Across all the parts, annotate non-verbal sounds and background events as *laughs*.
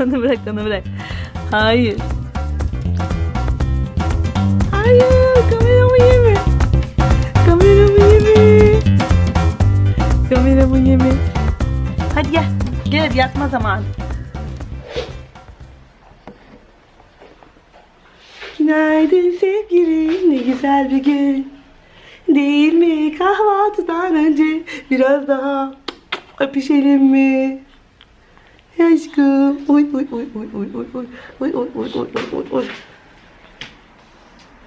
onu bırak onu bırak. Hayır. Hayır kameramı yeme. Kameramı yeme. Kameramı yeme. Hadi gel. Gel yatma zamanı. Günaydın sevgilim ne güzel bir gün. Değil mi kahvaltıdan önce biraz daha öpüşelim mi? Aşkım. Oy oy oy oy oy oy oy oy oy oy oy oy oy oy.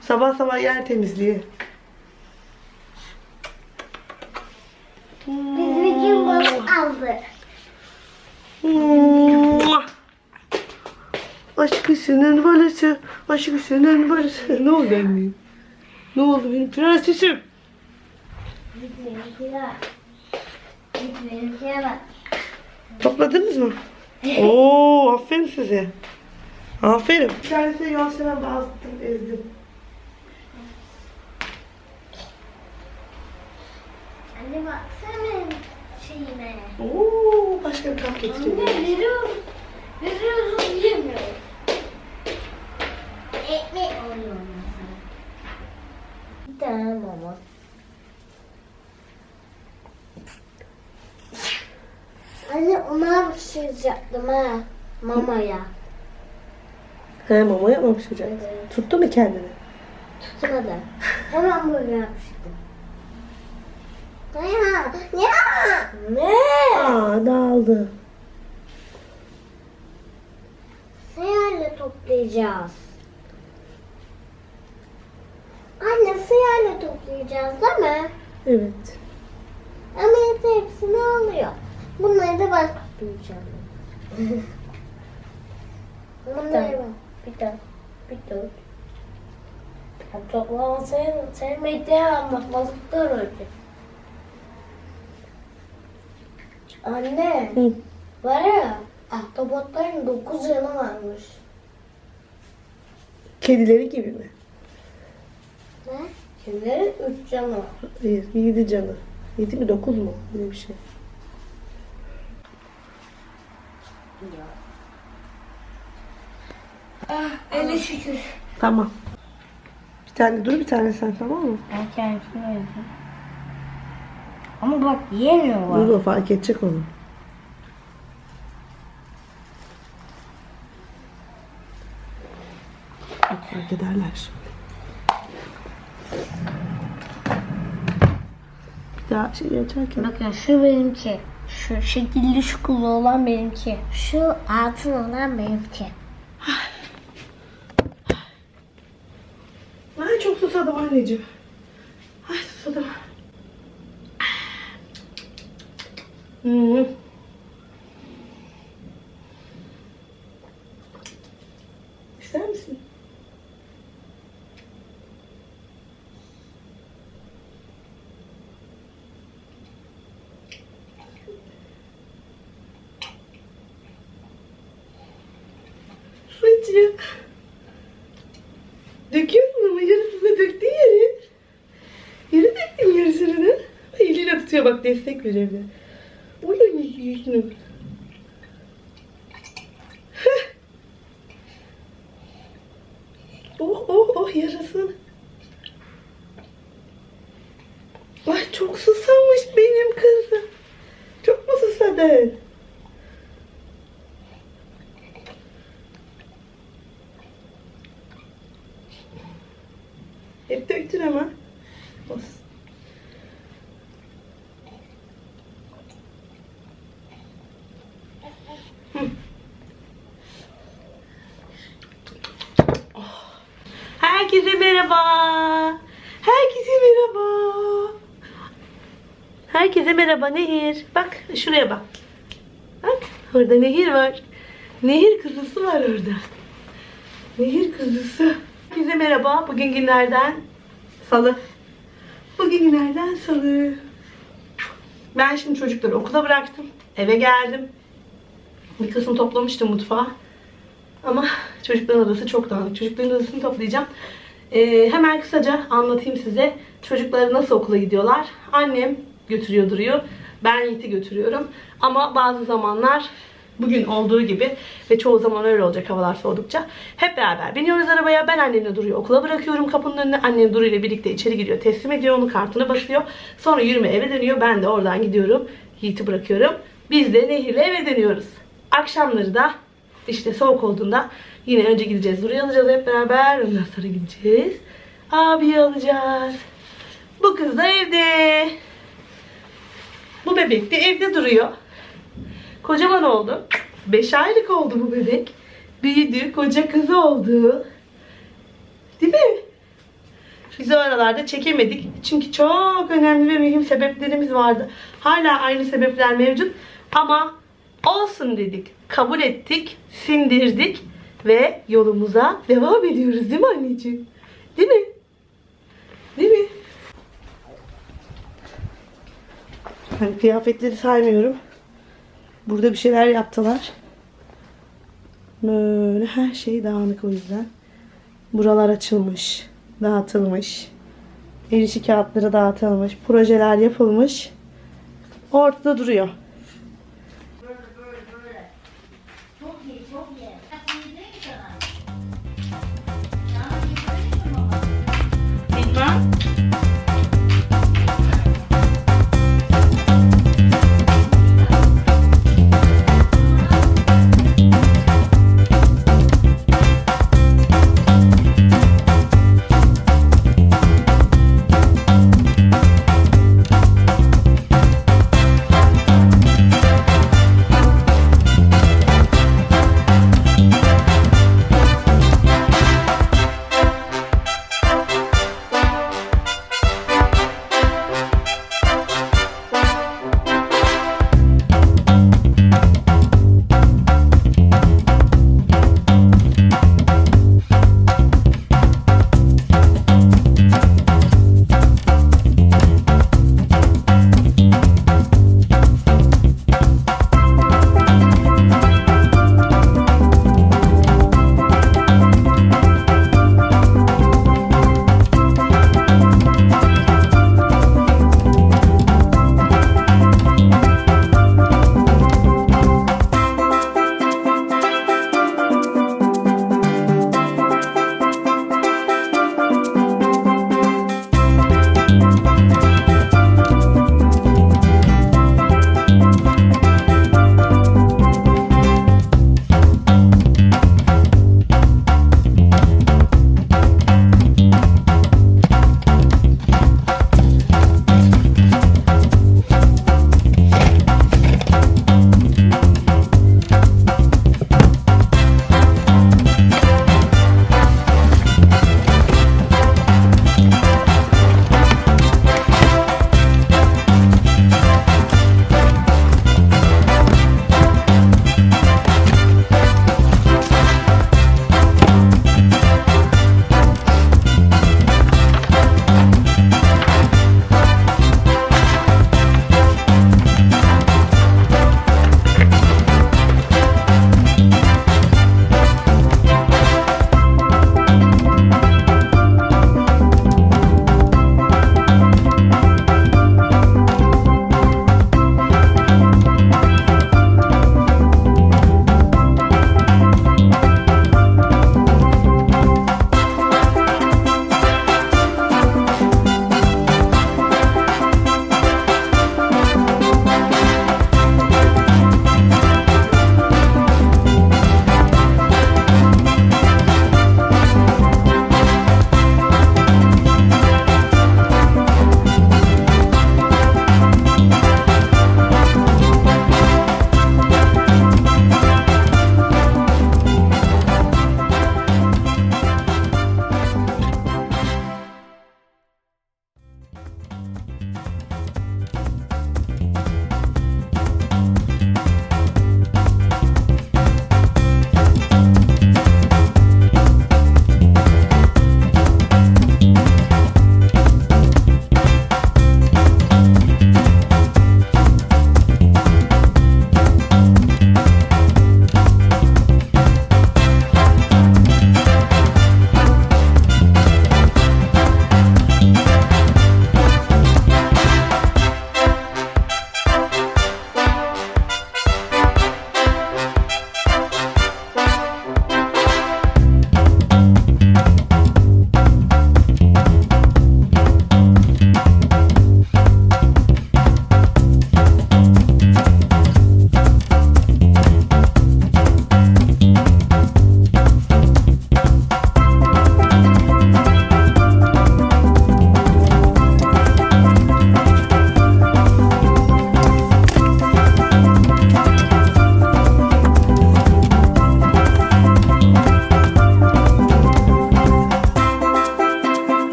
Sabah sabah yer temizliği. Biz bir gün balık aldık. Mua. Aşkısının balası, aşkısının balası. Ne oldu annem? Ne oldu benim prensesim? Benimkiler. Benimkiler bak. Topladınız mı? Oo, aferin size. Aferin. Bir tanesini Yasemin bastım, ezdim. Anne baksana şeyime. Oo, başka bir kap getireyim. Anne veriyoruz. Veriyoruz yemiyor. Ekmek oluyor mesela. Bir tane mama. Anne ona pişirecektim ha. Mamaya. He mama yapmamış çocuk. Evet. Tuttu mu kendini? Tutmadı. Hemen böyle yapmıştım. Ya, ya. Ne? Aa, dağıldı. Sıyarla toplayacağız. Anne sıyarla toplayacağız değil mi? Evet. Ama hepsini alıyor. Bunları da ben toplayacağım. *laughs* Bunları ben. Bir daha. Bir daha. Ya toplama sen, sen medyaya anlatmazlıklar öyle. Anne, Hı. var ya, ahtapotların dokuz yanı varmış. Kedileri gibi mi? Ne? Kimlerin üç canı var. Hayır, yedi canı. Yedi mi dokuz mu? Böyle bir şey. Ah, ele şükür. Tamam. Bir tane dur bir tane sen tamam mı? Ben kendisini öldüm. Ama bak yemiyorlar. Dur o fark edecek onu. Fark ederler şimdi. Bir daha şey açarken. Bakın şu benimki. Şu şekilli şu kulu olan benimki. Şu altın olan benimki. Ay çok susadım anneciğim. tutuyor bak destek veriyor bile. Uyuyun yüzünü. Herkese merhaba Nehir. Bak şuraya bak. Bak orada Nehir var. Nehir kızısı var orada. Nehir kızısı. Herkese merhaba. Bugün günlerden salı. Bugün günlerden salı. Ben şimdi çocukları okula bıraktım. Eve geldim. Bir kısım toplamıştım mutfağa. Ama çocukların odası çok dağınık. Çocukların odasını toplayacağım. Ee, hemen kısaca anlatayım size. Çocukları nasıl okula gidiyorlar? Annem götürüyor duruyor. Ben Yiğit'i götürüyorum. Ama bazı zamanlar Bugün olduğu gibi ve çoğu zaman öyle olacak havalar soğudukça. Hep beraber biniyoruz arabaya. Ben annemle Duru'yu okula bırakıyorum kapının önüne. Annem Duru ile birlikte içeri giriyor. Teslim ediyor onu kartını basıyor. Sonra yürüme eve dönüyor. Ben de oradan gidiyorum. Yiğit'i bırakıyorum. Biz de Nehir'le eve dönüyoruz. Akşamları da işte soğuk olduğunda yine önce gideceğiz. Duru'yu alacağız hep beraber. Ondan sonra gideceğiz. Abiyi alacağız. Bu kız da evde. Bu bebek de evde duruyor. Kocaman oldu. 5 aylık oldu bu bebek. Büyüdü, koca kızı oldu. Değil mi? Biz o aralarda çekemedik. Çünkü çok önemli ve mühim sebeplerimiz vardı. Hala aynı sebepler mevcut. Ama olsun dedik. Kabul ettik, sindirdik ve yolumuza devam ediyoruz değil mi anneciğim? Değil mi? Değil mi? Hani kıyafetleri saymıyorum. Burada bir şeyler yaptılar. Böyle her şey dağınık o yüzden. Buralar açılmış, dağıtılmış. El işi kağıtları dağıtılmış, projeler yapılmış. Ortada duruyor.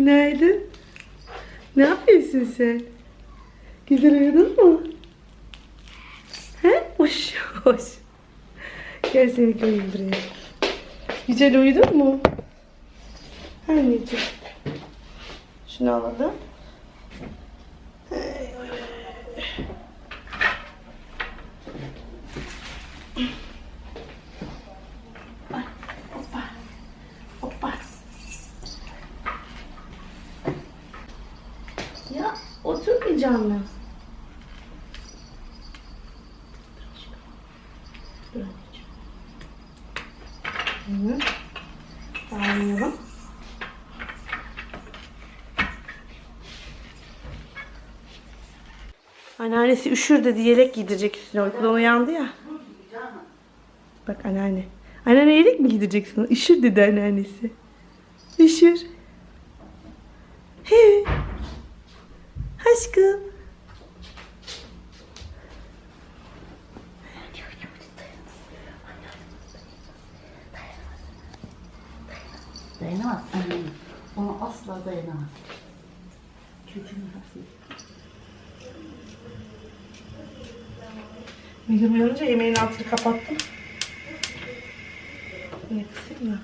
Günaydın. Ne yapıyorsun sen? Güzel uyudun mu? He? Hoş hoş. *laughs* Gel seni koyayım buraya. Güzel uyudun mu? Anneciğim. Şunu alalım. Hoppa. Hoppa. Ya oturmayacak mı? Dur anneciğim. Hı. Sağlıyorum. Anneannesi üşür dedi yelek giydirecek üstüne uykudan uyandı ya. Bak anneanne. Anneanne yelek mi giydireceksin? Üşür dedi anneannesi. Üşür. He. Aşkım. Dayanamaz. Ona asla dayanamaz. Çocuğun nasıl? Uyanınca yemeğin altını kapattım. Ne kısayım mı?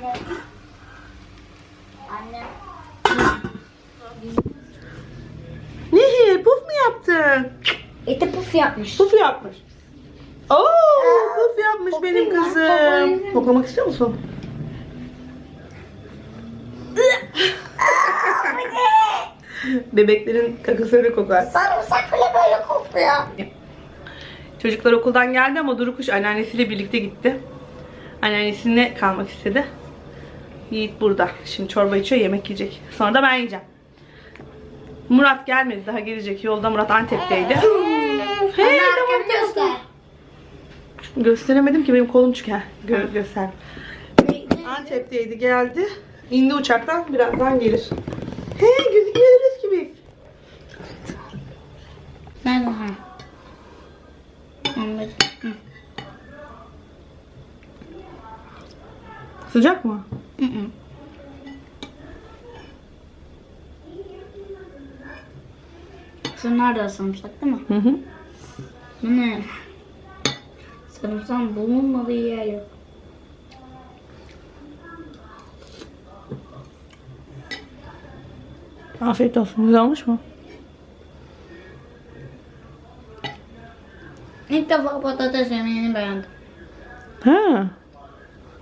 Anne. Anne. Nehir puf mu yaptın? Eti puf yapmış. Puf yapmış. Oo, puf yapmış benim kızım. Koklamak istiyor musun? Bebeklerin kakası öyle kokar. Sarımsak bile böyle kokuyor. Çocuklar okuldan geldi ama Duru Kuş anneannesiyle birlikte gitti. Anneannesine kalmak istedi. Yiğit burada. Şimdi çorba içiyor, yemek yiyecek. Sonra da ben yiyeceğim. Murat gelmedi, daha gelecek. Yolda Murat Antep'teydi. Hey, tamam, göster. Gösteremedim ki benim kolum çıkıyor. Gö göster. Antep'teydi, geldi. İndi uçaktan, birazdan gelir. Hey, gözüküyoruz gibi. Nerede ha? Sıcak mı? Hı hı. Şunlar da sarımsak değil mi? Hı hı. Bu ne? Sarımsak bulunmadığı yer yok. Afiyet olsun. Güzel olmuş mu? İlk defa patates yemeğini beğendim. Ha.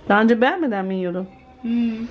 Daha önce beğenmeden mi yiyordun? 嗯。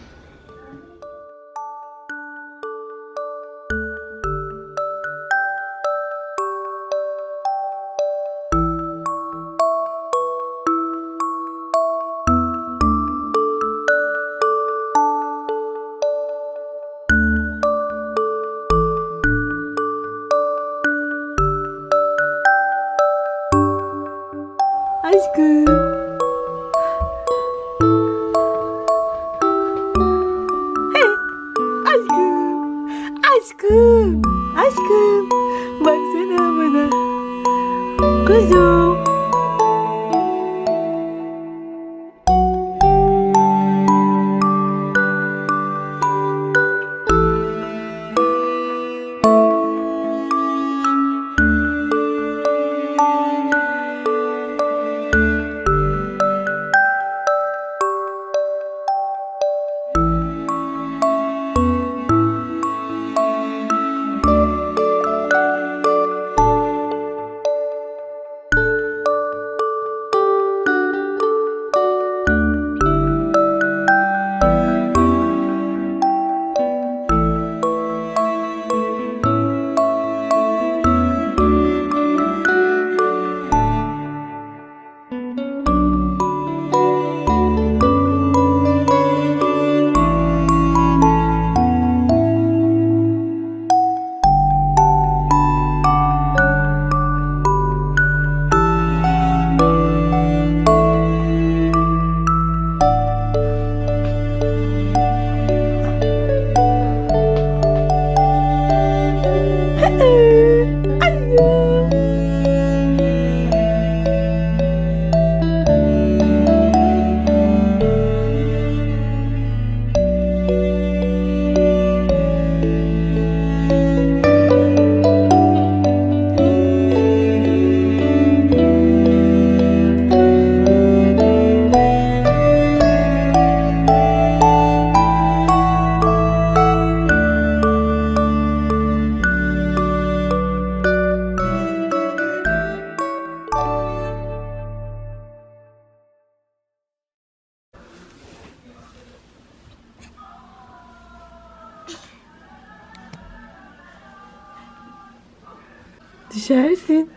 Düşersin.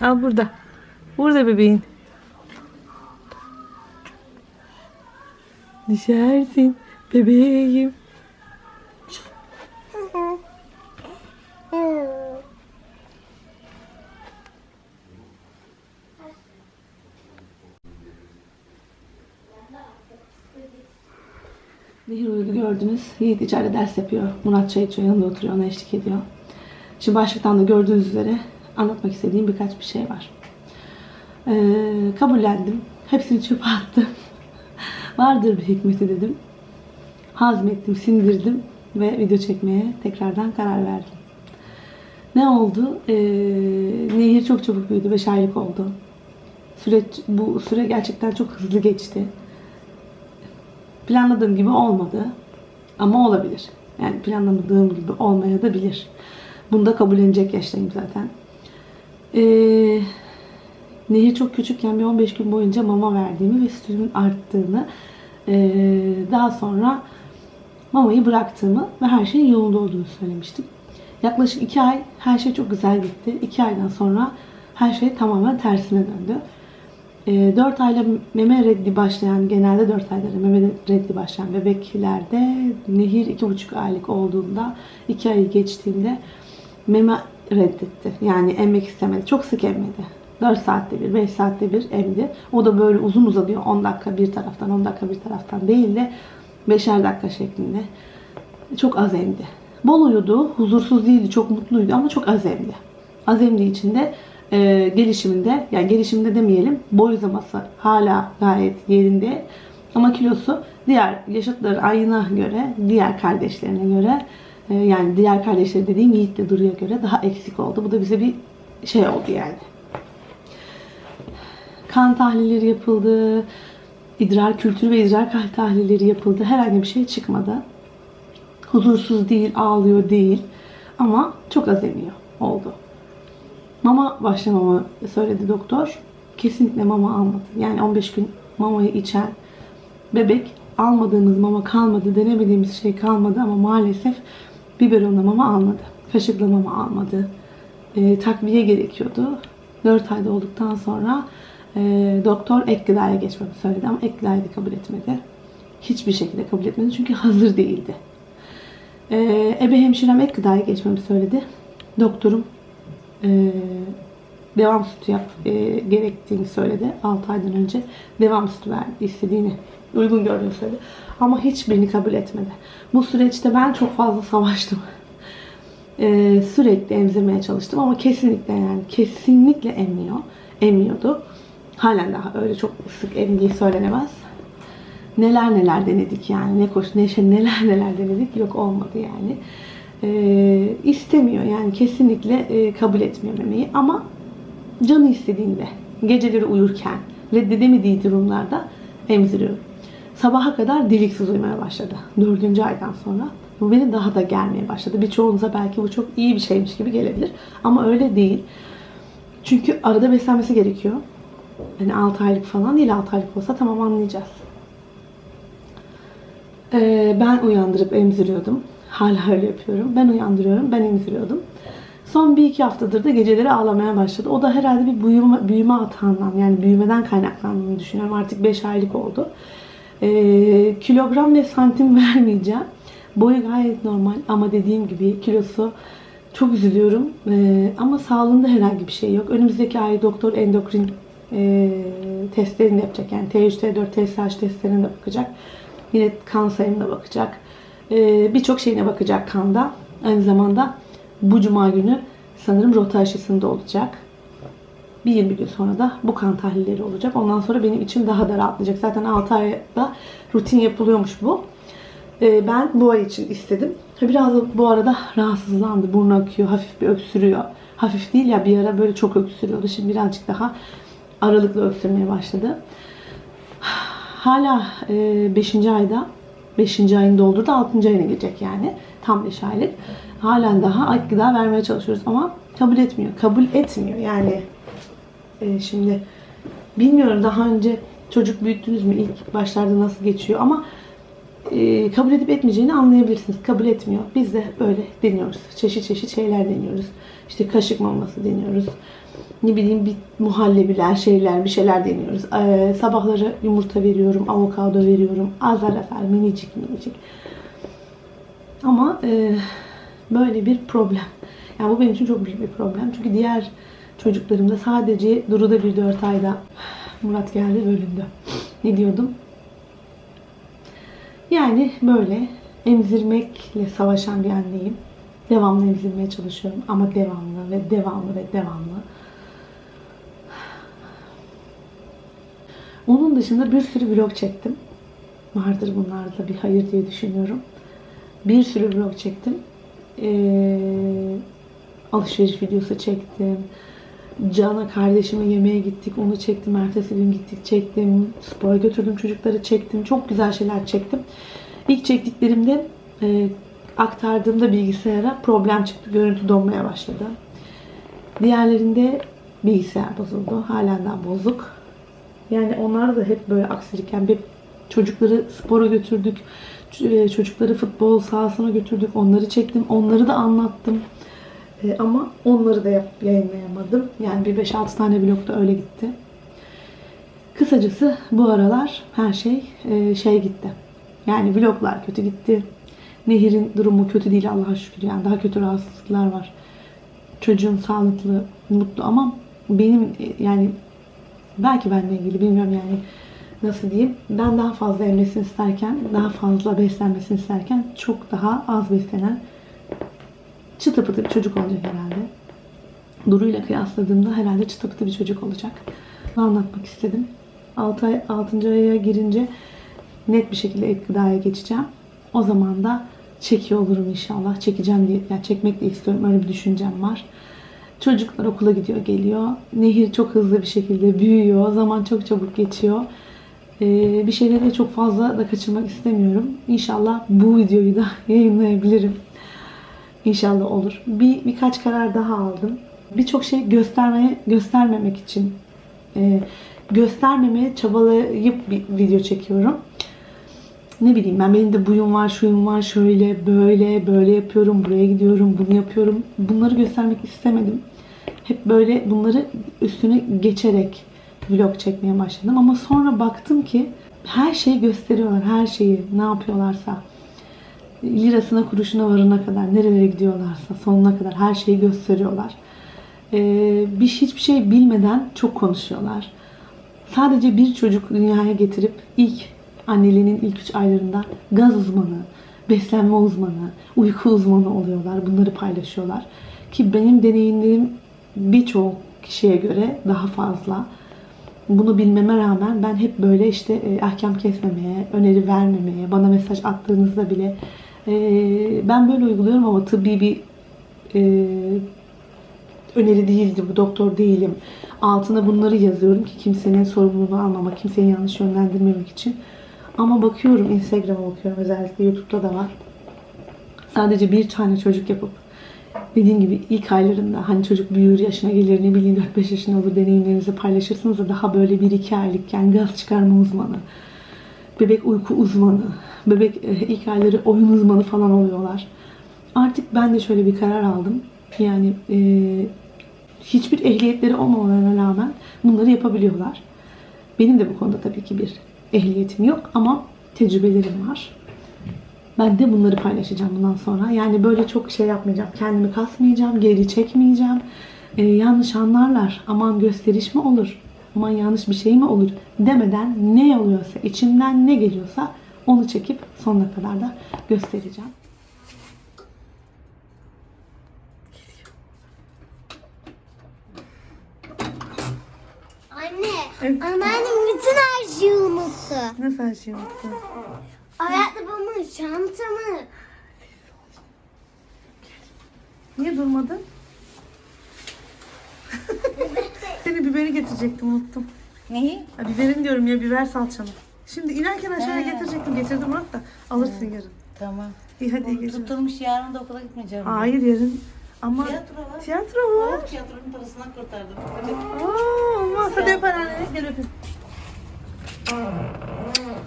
Al burada. Burada bebeğin. Düşersin. Bebeğim. Nehir uyudu gördünüz. Yiğit içeride ders yapıyor. Murat çay içiyor yanında oturuyor ona eşlik ediyor. Şimdi başlıktan da gördüğünüz üzere anlatmak istediğim birkaç bir şey var. Ee, kabullendim. Hepsini çöpe attım. *laughs* Vardır bir hikmeti dedim. Hazmettim, sindirdim ve video çekmeye tekrardan karar verdim. Ne oldu? Ee, Nehir çok çabuk büyüdü. 5 aylık oldu. Süreç, bu süre gerçekten çok hızlı geçti. Planladığım gibi olmadı. Ama olabilir. Yani planlamadığım gibi olmaya da bilir. Bunu da kabullenecek yaştayım zaten. Ee, Nehir çok küçükken bir 15 gün boyunca mama verdiğimi ve sütümün arttığını ee, daha sonra mamayı bıraktığımı ve her şeyin yolunda olduğunu söylemiştim. Yaklaşık 2 ay her şey çok güzel gitti. 2 aydan sonra her şey tamamen tersine döndü. 4 ayla meme reddi başlayan, genelde 4 aylara meme reddi başlayan bebeklerde nehir 2,5 aylık olduğunda 2 ayı geçtiğinde meme reddetti. Yani emmek istemedi. Çok sık emmedi. 4 saatte bir, 5 saatte bir emdi. O da böyle uzun uzanıyor. 10 dakika bir taraftan, 10 dakika bir taraftan değil de 5'er dakika şeklinde. Çok az emdi. Bol uyudu, huzursuz değildi, çok mutluydu ama çok az emdi. Az emdiği için de e, gelişiminde, yani gelişiminde demeyelim, boy uzaması hala gayet yerinde. Ama kilosu diğer yaşıtları ayına göre, diğer kardeşlerine göre, yani diğer kardeşleri dediğim Yiğit'le Duru'ya göre daha eksik oldu. Bu da bize bir şey oldu yani. Kan tahlilleri yapıldı, idrar kültürü ve idrar tahlilleri yapıldı. Herhangi bir şey çıkmadı. Huzursuz değil, ağlıyor değil. Ama çok az emiyor oldu. Mama başlamamı söyledi doktor. Kesinlikle mama almadı. Yani 15 gün mamayı içen bebek almadığımız mama kalmadı, denemediğimiz şey kalmadı ama maalesef biberonla mama almadı. Kaşıkla mama almadı. E, takviye gerekiyordu. 4 ayda olduktan sonra e, doktor ek gıdaya geçmemi söyledi ama ek gıdayı da kabul etmedi. Hiçbir şekilde kabul etmedi çünkü hazır değildi. E, ebe hemşirem ek gıdaya geçmemi söyledi. Doktorum e, devam sütü yap e, gerektiğini söyledi 6 aydan önce. Devam sütü verdi istediğini uygun gördüğünü söyledi. Ama hiçbirini kabul etmedi. Bu süreçte ben çok fazla savaştım. E, sürekli emzirmeye çalıştım ama kesinlikle yani kesinlikle emmiyor. Emmiyordu. Halen daha öyle çok sık emdiği söylenemez. Neler neler denedik yani. Ne koş ne şey neler neler denedik. Yok olmadı yani e, istemiyor. Yani kesinlikle e, kabul etmiyor memeyi ama canı istediğinde geceleri uyurken reddedemediği durumlarda emziriyorum. Sabaha kadar deliksiz uyumaya başladı. Dördüncü aydan sonra. Bu beni daha da gelmeye başladı. Birçoğunuza belki bu çok iyi bir şeymiş gibi gelebilir. Ama öyle değil. Çünkü arada beslenmesi gerekiyor. Yani 6 aylık falan değil 6 aylık olsa tamam anlayacağız. Ee, ben uyandırıp emziriyordum. Hala öyle yapıyorum. Ben uyandırıyorum, ben emziriyordum. Son bir iki haftadır da geceleri ağlamaya başladı. O da herhalde bir büyüme, büyüme hatağından yani büyümeden kaynaklandığını düşünüyorum. Artık 5 aylık oldu. Ee, kilogram ve santim *laughs* vermeyeceğim. Boyu gayet normal ama dediğim gibi kilosu çok üzülüyorum. Ee, ama sağlığında herhangi bir şey yok. Önümüzdeki ay doktor endokrin e, testlerini yapacak. Yani T3, T4, TSH testlerine bakacak. Yine kan sayımına bakacak. Ee, Birçok şeyine bakacak kanda. Aynı zamanda bu cuma günü sanırım rota aşısında olacak. Bir 20 gün sonra da bu kan tahlilleri olacak. Ondan sonra benim içim daha da rahatlayacak. Zaten 6 ayda rutin yapılıyormuş bu. Ee, ben bu ay için istedim. Biraz bu arada rahatsızlandı. Burnu akıyor, hafif bir öksürüyor. Hafif değil ya bir ara böyle çok öksürüyordu. Şimdi birazcık daha aralıklı öksürmeye başladı. Hala 5. ayda 5. ayını doldurdu. 6. ayına girecek yani. Tam 5 aylık. Halen daha ek gıda vermeye çalışıyoruz ama kabul etmiyor. Kabul etmiyor yani. e, şimdi bilmiyorum daha önce çocuk büyüttünüz mü? İlk başlarda nasıl geçiyor ama e, kabul edip etmeyeceğini anlayabilirsiniz. Kabul etmiyor. Biz de böyle deniyoruz. Çeşit çeşit şeyler deniyoruz. İşte kaşık maması deniyoruz. Ne bileyim bir muhallebiler, şeyler, bir şeyler deniyoruz. E, sabahları yumurta veriyorum, avokado veriyorum. Azar azar, minicik minicik. Ama e, böyle bir problem. Yani bu benim için çok büyük bir problem. Çünkü diğer çocuklarımda sadece Duru'da bir dört ayda Murat geldi bölündü. Ne diyordum? Yani böyle emzirmekle savaşan bir anneyim. Devamlı emzirmeye çalışıyorum ama devamlı ve devamlı ve devamlı. Onun dışında bir sürü vlog çektim. Vardır bunlarda bir hayır diye düşünüyorum. Bir sürü vlog çektim. Ee, alışveriş videosu çektim. Can'a kardeşime yemeğe gittik. Onu çektim. Ertesi gün gittik çektim. Spora götürdüm çocukları çektim. Çok güzel şeyler çektim. İlk çektiklerimde e, aktardığımda bilgisayara problem çıktı. Görüntü donmaya başladı. Diğerlerinde bilgisayar bozuldu. Halen daha bozuk. Yani onlar da hep böyle aksilik. Yani hep çocukları spora götürdük. E, Çocukları futbol sahasına götürdük. Onları çektim. Onları da anlattım. E, ama onları da yap, yayınlayamadım. Yani bir 5-6 tane vlog da öyle gitti. Kısacası bu aralar her şey e, şey gitti. Yani vloglar kötü gitti. Nehir'in durumu kötü değil Allah'a şükür. Yani daha kötü rahatsızlıklar var. Çocuğum sağlıklı, mutlu ama benim yani belki benimle ilgili bilmiyorum yani nasıl diyeyim. Ben daha fazla emmesini isterken, daha fazla beslenmesini isterken çok daha az beslenen çıtı pıtı bir çocuk olacak herhalde. Duru'yla kıyasladığımda herhalde çıtı pıtı bir çocuk olacak. Bunu anlatmak istedim. 6 ay, 6. aya girince net bir şekilde et gıdaya geçeceğim. O zaman da çekiyor olurum inşallah. Çekeceğim diye, yani çekmek de istiyorum. Öyle bir düşüncem var. Çocuklar okula gidiyor, geliyor. Nehir çok hızlı bir şekilde büyüyor. Zaman çok çabuk geçiyor. Ee, bir şeyleri çok fazla da kaçırmak istemiyorum. İnşallah bu videoyu da *laughs* yayınlayabilirim. İnşallah olur. Bir birkaç karar daha aldım. Birçok şey göstermeye göstermemek için e, göstermemeye çabalayıp bir video çekiyorum. Ne bileyim ben benim de buyum var, şuyum var, şöyle, böyle, böyle yapıyorum, buraya gidiyorum, bunu yapıyorum. Bunları göstermek istemedim. Hep böyle bunları üstüne geçerek vlog çekmeye başladım. Ama sonra baktım ki her şeyi gösteriyorlar, her şeyi, ne yapıyorlarsa lirasına kuruşuna varana kadar nerelere gidiyorlarsa sonuna kadar her şeyi gösteriyorlar. Ee, bir hiçbir şey bilmeden çok konuşuyorlar. Sadece bir çocuk dünyaya getirip ilk anneliğinin ilk üç aylarında gaz uzmanı, beslenme uzmanı, uyku uzmanı oluyorlar. Bunları paylaşıyorlar. Ki benim deneyimlerim birçok kişiye göre daha fazla. Bunu bilmeme rağmen ben hep böyle işte e, ahkam kesmemeye, öneri vermemeye, bana mesaj attığınızda bile e, ben böyle uyguluyorum ama tıbbi bir e, öneri değildi bu, doktor değilim. Altına bunları yazıyorum ki kimsenin sorumluluğunu almamak, kimseyi yanlış yönlendirmemek için. Ama bakıyorum Instagram'a bakıyorum özellikle YouTube'da da var. Sadece bir tane çocuk yapıp dediğim gibi ilk aylarında hani çocuk büyür yaşına gelir ne bileyim 4-5 yaşına olur deneyimlerinizi paylaşırsınız da daha böyle 1-2 aylıkken gaz çıkarma uzmanı, bebek uyku uzmanı, bebek e, ilk ayları oyun uzmanı falan oluyorlar. Artık ben de şöyle bir karar aldım. Yani e, hiçbir ehliyetleri olmamalarına rağmen bunları yapabiliyorlar. Benim de bu konuda tabii ki bir ehliyetim yok ama tecrübelerim var. Ben de bunları paylaşacağım bundan sonra. Yani böyle çok şey yapmayacağım. Kendimi kasmayacağım, geri çekmeyeceğim. Ee, yanlış anlarlar. Aman gösteriş mi olur? Aman yanlış bir şey mi olur? Demeden ne oluyorsa, içimden ne geliyorsa onu çekip sonuna kadar da göstereceğim. Anne, anneannem bütün her şeyi unuttu. Nasıl her şey unuttu? Çantamı. Niye durmadın? Seni biberi getirecektim unuttum. Neyi? Ha, biberin diyorum ya biber salçanı. Şimdi inerken aşağıya getirecektim. Getirdim Murat da alırsın yarın. Tamam. İyi hadi iyi geceler. tutturmuş yarın da okula gitmeyeceğim. Hayır yarın. Ama Tiyatro var. tiyatro var. Tiyatronun parasından kurtardım. Aa, olmaz. Hadi öp anneni. Gel öpeyim.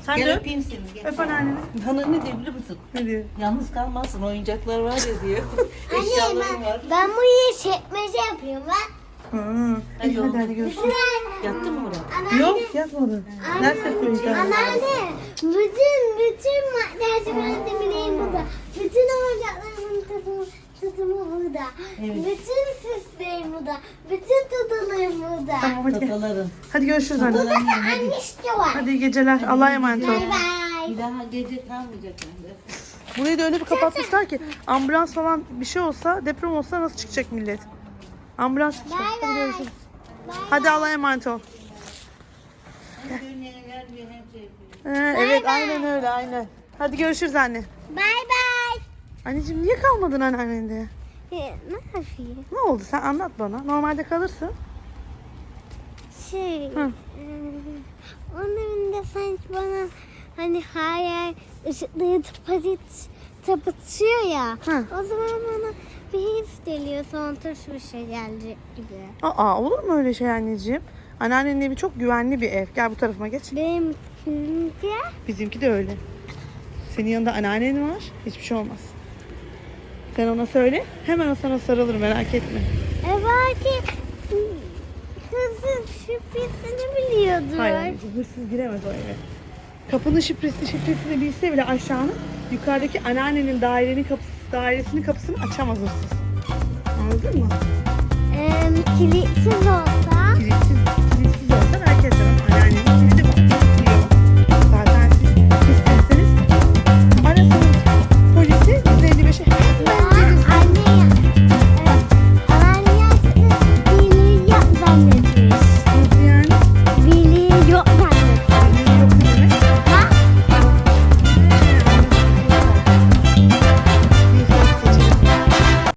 Sen Gel de öp. öpeyim seni. Gel. Öp anneanneni. Bana ne diyor biliyor musun? Ne diyor? Yalnız kalmazsın oyuncaklar var ya diyor. *laughs* Anne Eşyalarım ben, var. ben bu yeri çekmece yapıyorum ben. Hı. Hadi oğlum. hadi görüşürüz. Yattın mı oraya? Anneanne. Yok yatmadı. Ders yapıyoruz. Anneanne. Bütün bütün makyaj malzemelerim burada. Bütün oyuncaklarımın tutumu, tutumu burada. Evet. Bütün süslerim burada. Bütün tutularım burada. Tamam hadi gel. Hadi görüşürüz anne. Burada da annişte var. Hadi iyi geceler. Allah'a emanet ol. Bay bay. Bir daha gece kalmayacak bende. Burayı da öyle bir kapatmışlar ki ambulans falan bir şey olsa deprem olsa nasıl çıkacak millet? Ambulans çıkacak. Bay Hadi bay. görüşürüz. Hadi Allah'a emanet ol. Hem dünyaya gelmiyor hem şey yapıyor. Ee, evet aynen öyle aynen. Hadi görüşürüz anne. Bay bay. Anneciğim niye kalmadın anneannende? Ne yapayım? Ne oldu sen anlat bana. Normalde kalırsın. Şey, Hı. e, onun evinde sanki bana hani yer ışıkları tıpatit tapıtıyor ya. Hı. O zaman bana bir his geliyor sontuş bir şey gelecek gibi. Aa olur mu öyle şey anneciğim? Anneannenin evi çok güvenli bir ev. Gel bu tarafıma geç. Benim bizimki Bizimki de öyle. Senin yanında anneannen var. Hiçbir şey olmaz. Sen ona söyle. Hemen o sana sarılır merak etme. e belki kızın şifresini biliyordur. Hayır anneciğim hırsız giremez o eve. Kapının şifresi şifresini bilse bile aşağının yukarıdaki anneannenin dairenin kapısı, dairesinin kapısını açamaz hırsız. Anladın mı? E, kilitsiz oldu.